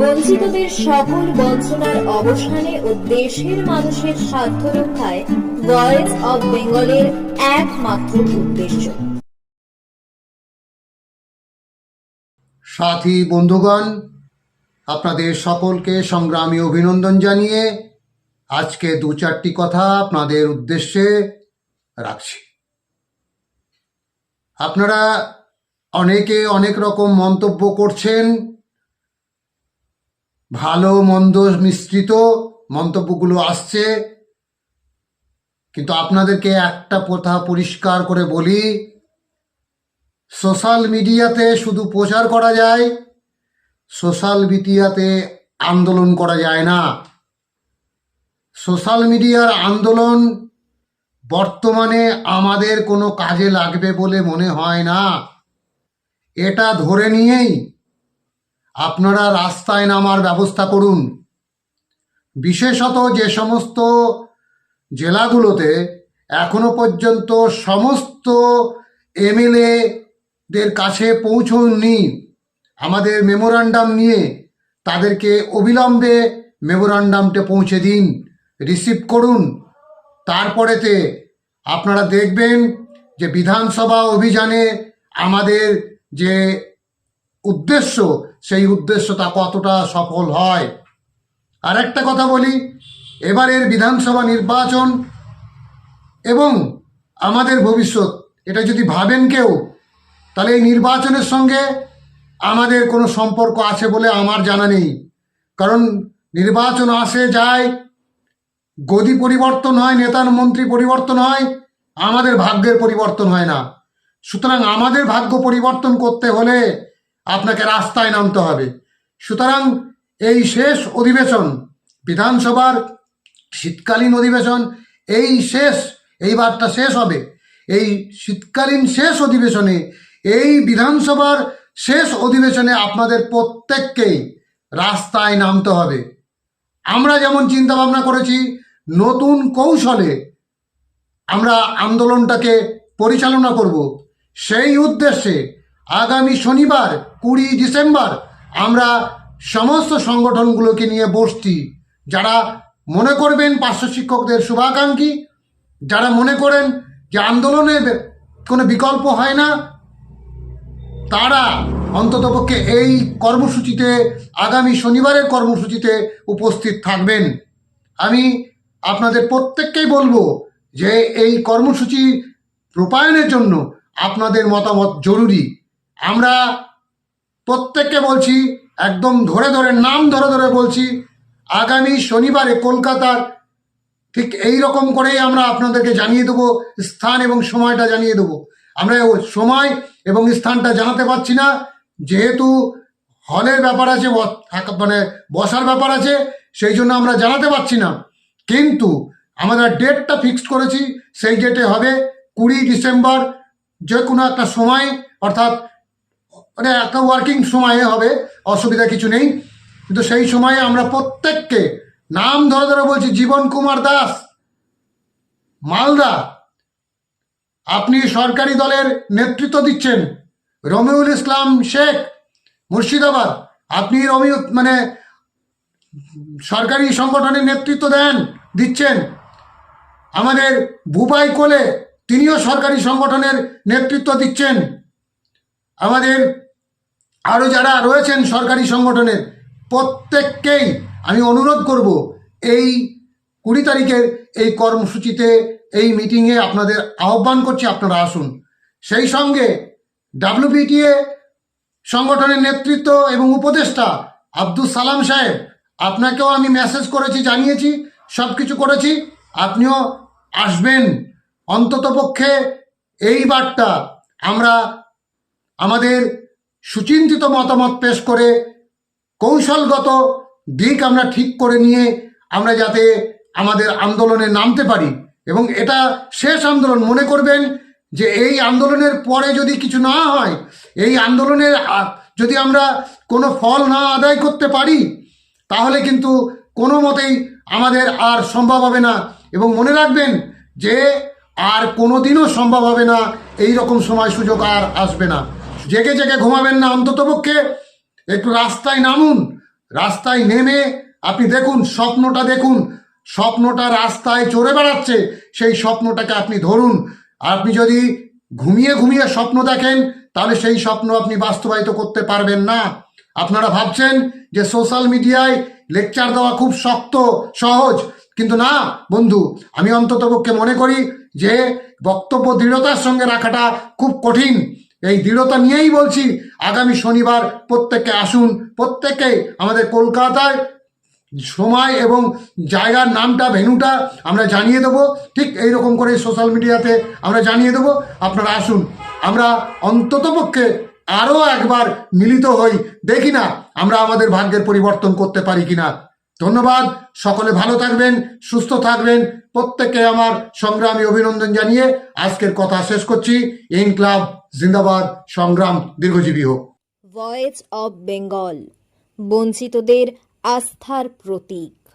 বঞ্চিতদের সকল বঞ্চনার অবসানে ও দেশের মানুষের স্বার্থ রক্ষায় ভয়েস অব বেঙ্গলের একমাত্র উদ্দেশ্য। সাথী বন্ধুগণ, আপনাদের সকলকে সংগ্রামী অভিনন্দন জানিয়ে আজকে দু চারটি কথা আপনাদের উদ্দেশ্যে রাখছি। আপনারা অনেকে অনেক রকম মন্তব্য করছেন ভালো, মন্দ, মিশ্রিত মন্তব্যগুলো আসছে। কিন্তু আপনাদেরকে একটা কথা পরিষ্কার করে বলি, সোশ্যাল মিডিয়াতে শুধু প্রচার করা যায়, সোশ্যাল মিডিয়াতে আন্দোলন করা যায় না। সোশ্যাল মিডিয়ার আন্দোলন বর্তমানে আমাদের কোনো কাজে লাগবে বলে মনে হয় না। এটা ধরে নিয়েই আপনারা রাস্তায় নামার ব্যবস্থা করুন। বিশেষত যে সমস্ত জেলাগুলোতে এখনও পর্যন্ত সমস্ত এমএলএদের কাছে পৌঁছননি আমাদের মেমোরান্ডাম নিয়ে। তাদেরকে অবিলম্বে মেমোরান্ডামটা পৌঁছে দিন, রিসিভ করুন। তারপরেতে আপনারা দেখবেন যে বিধানসভা অভিযানে আমাদের যে উদ্দেশ্য সেই উদ্দেশ্যটা কতটা সফল হয়? আর একটা কথা বলি, এবারের বিধানসভা নির্বাচন এবং আমাদের ভবিষ্যৎ, এটা যদি ভাবেন কেউ, তাহলে এই নির্বাচনের সঙ্গে আমাদের কোনো সম্পর্ক আছে বলে আমার জানা নেই। কারণ নির্বাচন আসে, যায়, গদি পরিবর্তন হয়, নেতার মন্ত্রী পরিবর্তন হয়, আমাদের ভাগ্যের পরিবর্তন হয় না। সুতরাং আমাদের ভাগ্য পরিবর্তন করতে হলে আপনাকে রাস্তায় নামতে হবে। সুতরাং এই শেষ অধিবেশন, বিধানসভার শীতকালীন অধিবেশন, এই শেষ এইবারটা শেষ হবে। এই শীতকালীন শেষ অধিবেশনে, এই বিধানসভার শেষ অধিবেশনে আপনাদের প্রত্যেককেই রাস্তায় নামতে হবে। আমরা যেমন চিন্তা ভাবনা করেছি, নতুন কৌশলে আমরা আন্দোলনটাকে পরিচালনা করব। সেই উদ্দেশ্যে আগামী শনিবার, কুড়ি ডিসেম্বর, আমরা সমস্ত সংগঠনগুলোকে নিয়ে বসছি। যারা মনে করবেন পার্শ্ব শিক্ষকদের শুভাকাঙ্ক্ষী, যারা মনে করেন যে আন্দোলনের কোনো বিকল্প হয় না, তারা অন্ততপক্ষে এই কর্মসূচিতে, আগামী শনিবারের কর্মসূচিতে উপস্থিত থাকবেন। আমি আপনাদের প্রত্যেককেই বলব যে এই কর্মসূচি রূপায়ণের জন্য আপনাদের মতামত জরুরি। আমরা প্রত্যেককে বলছি, একদম ধরে ধরে, নাম ধরে ধরে বলছি, আগামী শনিবারে কলকাতার ঠিক এই রকম করেই আমরা আপনাদেরকে জানিয়ে দেবো, স্থান এবং সময়টা জানিয়ে দেবো। আমরা সময় এবং স্থানটা জানাতে পারছি না, যেহেতু হলের ব্যাপার আছে মানে বসার ব্যাপার আছে, সেই জন্য আমরা জানাতে পারছি না। কিন্তু আমরা ডেটটা ফিক্সড করেছি, সেই ডেটে হবে কুড়ি ডিসেম্বর, যে কোনো একটা সময়, অর্থাৎ মানে একটা ওয়ার্কিং সময়ে হবে, অসুবিধা কিছু নেই। কিন্তু সেই সময়ে আমরা প্রত্যেককে নাম ধরে ধরে বলছি, জীবন কুমার দাস, মালদা, আপনি সরকারি দলের নেতৃত্ব দিচ্ছেন, রমিউল ইসলাম শেখ, মুর্শিদাবাদ, আপনি রমি মানে সরকারি সংগঠনের নেতৃত্ব দেন, দিচ্ছেন। আমাদের বুবাই কোলে তিনিও সরকারি সংগঠনের নেতৃত্ব দিচ্ছেন। আমাদের আরও যারা রয়েছেন সরকারি সংগঠনের, প্রত্যেককেই আমি অনুরোধ করব এই কুড়ি তারিখের এই কর্মসূচিতে, এই মিটিংয়ে আপনাদের আহ্বান করছি আপনারা আসুন। সেই সঙ্গে ডাব্লিউবিটিএ সংগঠনের নেতৃত্ব এবং উপদেষ্টা আব্দুল সালাম সাহেব, আপনাকেও আমি মেসেজ করেছি, জানিয়েছি সব কিছু করেছি, আপনিও আসবেন। অন্ততপক্ষে এই বারটা আমরা আমাদের সুচিন্তিত মতামত পেশ করে কৌশলগত দিক আমরা ঠিক করে নিয়ে আমরা যাতে আমাদের আন্দোলনে নামতে পারি। এবং এটা শেষ আন্দোলন। মনে করবেন যে এই আন্দোলনের পরে যদি কিছু না হয়, এই আন্দোলনের যদি আমরা কোনো ফল না আদায় করতে পারি, তাহলে কিন্তু কোনো মতেই আমাদের আর সম্ভব হবে না। এবং মনে রাখবেন যে আর কোনো দিনও সম্ভব হবে না। এই রকম সময় সুযোগ আর আসবে না। জেগে জেগে ঘুমাবেন না অন্ততপক্ষে একটু রাস্তায় নামুন, রাস্তায় নেমে আপনি দেখুন, স্বপ্নটা দেখুন। স্বপ্নটা রাস্তায় চড়ে বেড়াচ্ছে, সেই স্বপ্নটাকে আপনি ধরুন। আপনি যদি ঘুমিয়ে ঘুমিয়ে স্বপ্ন দেখেন, তাহলে সেই স্বপ্ন আপনি বাস্তবায়িত করতে পারবেন না। আপনারা ভাবছেন যে সোশ্যাল মিডিয়ায় লেকচার দেওয়া খুব শক্ত, সহজ। কিন্তু না, বন্ধু, আমি অন্ততপক্ষে মনে করি যে বক্তব্য দৃঢ়তার সঙ্গে রাখাটা খুব কঠিন। এই দৃঢ়তা নিয়েই বলছি, আগামী শনিবার প্রত্যেকে আসুন প্রত্যেকে আমাদের কলকাতায় সময় এবং জায়গার নামটা ভেনুটা আমরা জানিয়ে দেবো। ঠিক এইরকম করে সোশ্যাল মিডিয়াতে আমরা জানিয়ে দেবো। আপনারা আসুন। আমরা অন্ততপক্ষে আরও একবার মিলিত হই। দেখি না আমরা আমাদের ভাগ্যের পরিবর্তন করতে পারি কিনা। ধন্যবাদ। সকলে ভালো থাকবেন, সুস্থ থাকবেন। প্রত্যেককে আমার সংগ্রামী অভিনন্দন জানিয়ে আজকের কথা শেষ করছি। ইনক্লাব জিন্দাবাদ, সংগ্রাম দীর্ঘজীবী হোক। ভয়েস অব বেঙ্গল বঞ্চিতদের আস্থার প্রতীক।